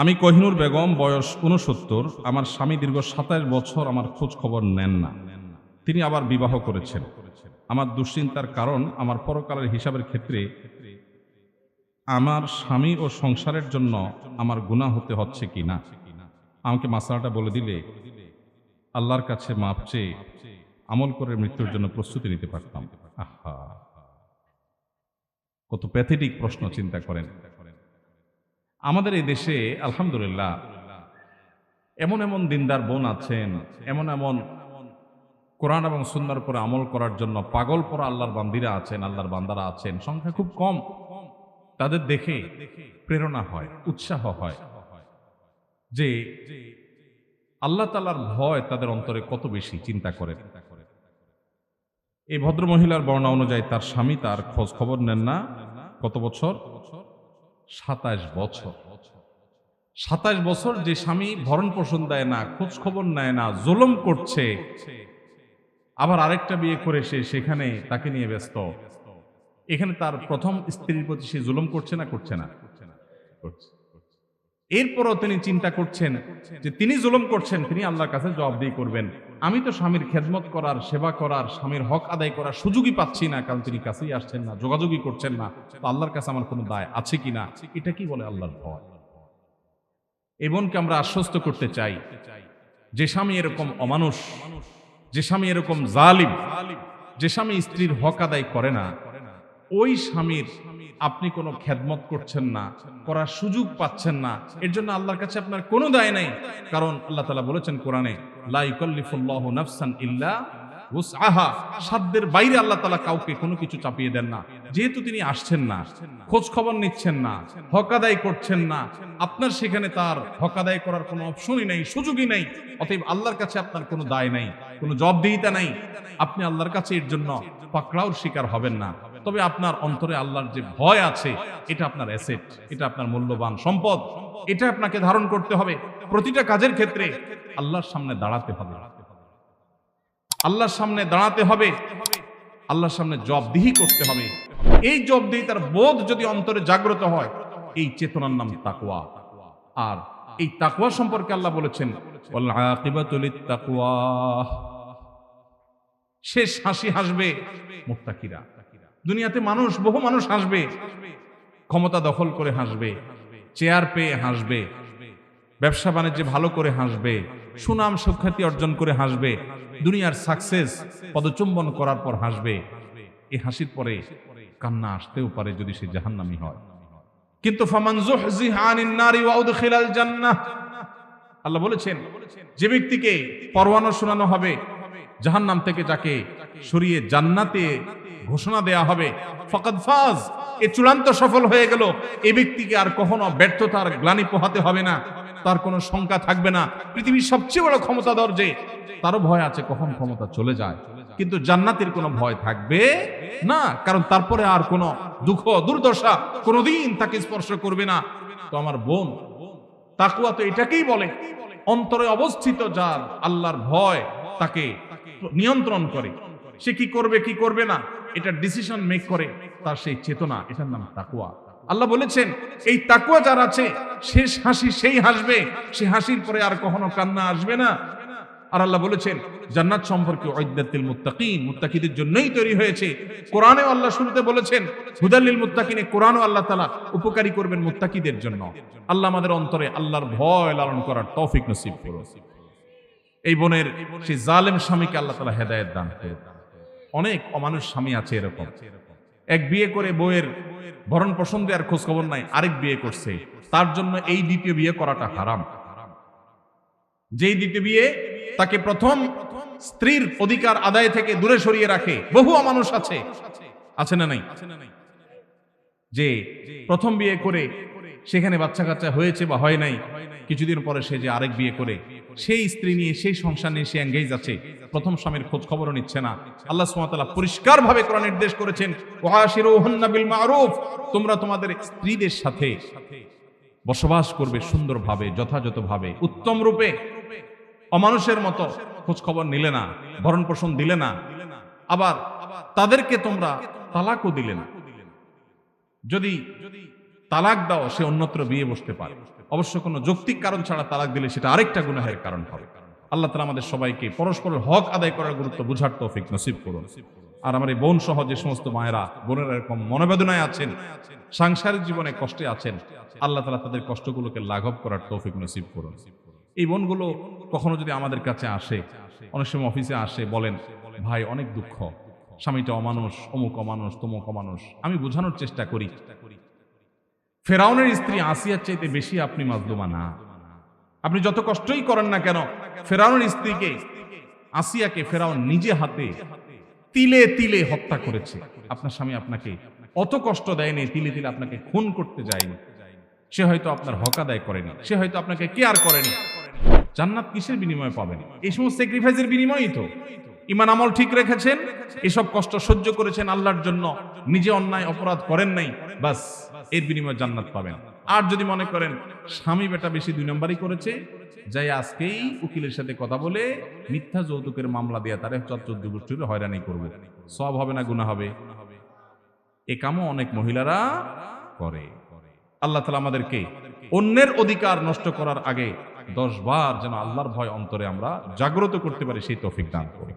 আমি কহিনুর বেগম, বয়স উনসত্তর আমার স্বামী দীর্ঘ সাতাশ বছর আমার খোঁজ খবর নেন না। তিনি আবার বিবাহ করেছেন। আমার দুশ্চিন্তার কারণ আমার পরকালের হিসাবের ক্ষেত্রে আমার স্বামী ও সংসারের জন্য আমার গুণা হতে হচ্ছে কি না? আমাকে মাসালাটা বলে দিলে আল্লাহর কাছে মাপ চেয়ে আমল করে মৃত্যুর জন্য প্রস্তুতি নিতে পারতাম। আহা! কত প্যাথেটিক প্রশ্ন চিন্তা করেন। আমাদের এই দেশে, আলহামদুলিল্লাহ, এমন এমন দিনদার বোন আছেন, এমন এমন কোরআন এবং সুন্দর করে আমল করার জন্য পাগল পরা আল্লাহর বান্দিরা আছেন, আল্লাহর বান্দারা আছেন, সংখ্যা খুব কম। তাদের দেখে প্রেরণা হয়, উৎসাহ হয় যে আল্লাহ তালার ভয় তাদের অন্তরে কত বেশি, চিন্তা করেন এই ভদ্র মহিলার বর্ণনা অনুযায়ী তার স্বামী তার খোঁজ খবর নেন না, কত বছর? সাতাশ বছর। সাতাশ বছর যে স্বামী ভরণ পোষণ দেয় না, খোঁজ খবর নেয় না, জোলম করছে। আবার আরেকটা বিয়ে করে সে সেখানে তাকে নিয়ে ব্যস্ত। এখানে তার প্রথম স্ত্রীর প্রতি সে জুলুম করছে না করছে না? করছে। এরপরও তিনি চিন্তা করছেন যে তিনি জুলুম করছেন, তিনি আল্লাহর কাছে জবাবদিহি করবেন। আমি তো স্বামীর খেদমত করার, সেবা করার, স্বামীর হক আদায় করার সুযোগই পাচ্ছি না, কারণ তিনি কাছেই আসছেন না, যোগাযোগই করছেন না। তো আল্লাহর কাছে আমার কোনো দায় আছে কি না? এটা কি বলে আল্লাহর ভয়? এই আমরা আশ্বস্ত করতে চাই যে স্বামী এরকম অমানুষ, যে স্বামী এরকম জালিম, যে স্বামী স্ত্রীর হক আদায় করে না, ওই স্বামীর আপনি কোনো খেদমত করছেন না, করার সুযোগ পাচ্ছেন না। এর জন্য আল্লাহর কাছে আপনার কোনো দায় নেই। কারণ আল্লাহ তালা বলেছেন কোরআনে লাইকল্লিফুল্লাহ নাফসান ইল্লা সাধ্যের বাইরে আল্লাহ তালা কাউকে কোনো কিছু চাপিয়ে দেন না। যেহেতু তিনি আসছেন না, খোঁজ খবর নিচ্ছেন না, হক আদায় করছেন না, আপনার সেখানে তার হক আদায় করার কোনো অপশনই নেই, সুযোগই নেই। অতএব আল্লাহর কাছে আপনার কোনো দায় নেই, কোনো জবাবদিহিতা নেই। আপনি আল্লাহর কাছে এর জন্য পাকড়াওর শিকার হবেন না। তবে আপনার অন্তরে আল্লাহর যে ভয় আছে, এটা আপনার অ্যাসেট এটা আপনার মূল্যবান সম্পদ, এটা আপনাকে ধারণ করতে হবে। প্রতিটা কাজের ক্ষেত্রে আল্লাহর সামনে দাঁড়াতে হবে। আল্লাহর সামনে দাঁড়াতে হবে। আল্লাহর সামনে জবদিহি করতে হবে। এই জবদিহি তার বোধ যদি অন্তরে জাগ্রত হয়, এই চেতনার নাম তাকুয়া আর এই তাকওয়া সম্পর্কে আল্লাহ বলেছেন লিত্তাকওয়া। শেষ হাসি হাসবে মুত্তাকিরা। দুনিয়াতে মানুষ, বহু মানুষ হাসবে। ক্ষমতা দখল করে হাসবে, চেয়ার পেয়ে হাসবে, ব্যবসা বাণিজ্যে ভালো করে হাসবে, সুনাম সুখ্যাতি অর্জন করে হাসবে, দুনিয়ার সাকসেস পদচুম্বন করার পর হাসবে। এ হাসির পরে কান্না আসতেও পারে যদি সে জাহান্নামি হয়। কিন্তু আল্লাহ বলেছেন, যে ব্যক্তিকে পরওয়ানা শোনানো হবে, জাহান্নাম থেকে যাকে সরিয়ে জান্নাতে ঘোষণা দেয়া হবে। ফকাদ ফাজ, এ চূড়ান্ত সফল হয়ে গেল। এই ব্যক্তিকে আর কখনো ব্যর্থতার গ্লানি পোহাতে হবে না। তার কোনো শঙ্কা থাকবে না। পৃথিবীর সবচেয়ে বড় ক্ষমতাধর যে, তারও ভয় আছে কখন ক্ষমতা চলে যায়। কিন্তু জান্নাতের কোনো ভয় থাকবে না। কারণ তারপরে আর কোনো দুঃখ, দুর্দশা কোনোদিন তাকে স্পর্শ করবে না। তো আমার বোন তাকুয়া তো এটাকেই বলে, অন্তরে অবস্থিত যার আল্লাহর ভয় তাকে নিয়ন্ত্রণ করে। সে কি করবে কি করবে না? এটা ডিসিশন মেক করে তার সেই চেতনা, এটার নাম তাকুয়া আল্লাহ বলেছেন, এই তাকুয়া যার আছে শেষ হাসি সেই হাসবে, সে হাসির পরে আর কখনো কান্না আসবে না। আর আল্লাহ বলেছেন, জান্নাত সম্পর্কে ঐদ্যাতিল মুত্তাকিন, মুত্তাকিদের জন্যই তৈরি হয়েছে। কোরআনে আল্লাহ শুরুতে বলেছেন হুদাল্লিল মুত্তাকিনে কোরআনও আল্লাহ তালা উপকারী করবেন মুত্তাকিদের জন্য। আল্লাহ আমাদের অন্তরে আল্লাহর ভয় লালন করার তৌফিক নসিব করুন। এই বোনের সেই জালেম স্বামীকে আল্লাহ তালা হেদায়ত দান করুন অনেক অমানুষ স্বামী আছে এরকম। এক বিয়ে করে বইয়ের ভরণ পোষণ দেওয়ার খোঁজ খবর নাই, আরেক বিয়ে করছে। তার জন্য এই দ্বিতীয় বিয়ে করাটা হারাম। যেই দ্বিতীয় বিয়ে তাকে প্রথম স্ত্রীর অধিকার আদায় থেকে দূরে সরিয়ে রাখে। বহু মানুষ আছে। আছে না নাই? যে প্রথম বিয়ে করে সেখানে বাচ্চা কাচ্চা হয়েছে বা হয় নাই, কিছুদিন পরে সে যে আরেক বিয়ে করে সেই স্ত্রী নিয়ে, সেই সংসার নিয়ে সে এঙ্গেজ আছে। প্রথম স্বামীর খোঁজ খবরও নিচ্ছে না। আল্লাহ সুবহানাহু পরিষ্কার ভাবে কোরআন নির্দেশ করেছেন বিল মারুফ তোমরা তোমাদের স্ত্রীদের সাথে বসবাস করবে সুন্দরভাবে, যথাযথভাবে, উত্তম রূপে। অমানুষের মতো খোঁজ খবর নিলে না, ভরণ পোষণ দিলে না। আবার তাদেরকে তোমরা তালাকও দিলে না। যদি তালাক দাও, সে অন্যত্র বিয়ে বসতে পারে। অবশ্য কোনো যৌক্তিক কারণ ছাড়া তালাক দিলে সেটা আরেকটা গুনাহের কারণ হবে। আল্লাহ তালা আমাদের সবাইকে পরস্পরের হক আদায় করার গুরুত্ব বুঝার তৌফিক নসিব করুন। আর আমার এই বোন সহ যে সমস্ত মায়েরা, বোনের এরকম মনোবেদনায় আছেন, সাংসারিক জীবনে কষ্টে আছেন, আল্লাহ তালা তাদের কষ্টগুলোকে লাঘব করার তৌফিক নসিব করুন। এই বোনগুলো কখনো যদি আমাদের কাছে আসে, অনেক সময় অফিসে আসে, বলেন, ভাই, অনেক দুঃখ। স্বামীটা অমানুষ, অমুক অমানুষ, তমুক অমানুষ। আমি বোঝানোর চেষ্টা করি। ফেরাউনের স্ত্রী আসিয়ার চাইতে বেশি আপনি মাজলুমা না। আপনি যত কষ্টই করেন না কেন, ফেরাউনের স্ত্রীকে, আসিয়াকে ফেরাউন নিজে হাতে তিলে তিলে হত্যা করেছে। আপনার স্বামী আপনাকে অত কষ্ট দেয়নি, তিলে তিলে আপনাকে খুন করতে যায়নি। সে হয়তো আপনার হক আদায় করেনি, সে হয়তো আপনাকে কেয়ার করেনি। জান্নাত কিসের বিনিময়ে পাবেন? এই সমস্ত স্যাক্রিফাইসের বিনিময়ই তো। ইমান আমল ঠিক রেখেছেন, এসব কষ্ট সহ্য করেছেন আল্লাহর জন্য, নিজে অন্যায় অপরাধ করেন নাই, বাস। এর বিনিময়ে জান্নাত পাবেন। আর যদি মনে করেন, স্বামী বেটা বেশি দুই নম্বরই করেছে, যাই আজকেই উকিলের সাথে কথা বলে মিথ্যা যৌতুকের মামলা দিয়ে, তারে চতুর্দ গোষ্ঠীর হয়রানি করবে। সব হবে না গুণা হবে। এ কামও অনেক মহিলারা করে। আল্লাহ তালা আমাদেরকে অন্যের অধিকার নষ্ট করার আগে দশ বার যেন আল্লাহর ভয় অন্তরে আমরা জাগ্রত করতে পারি, সেই তৌফিক দান করি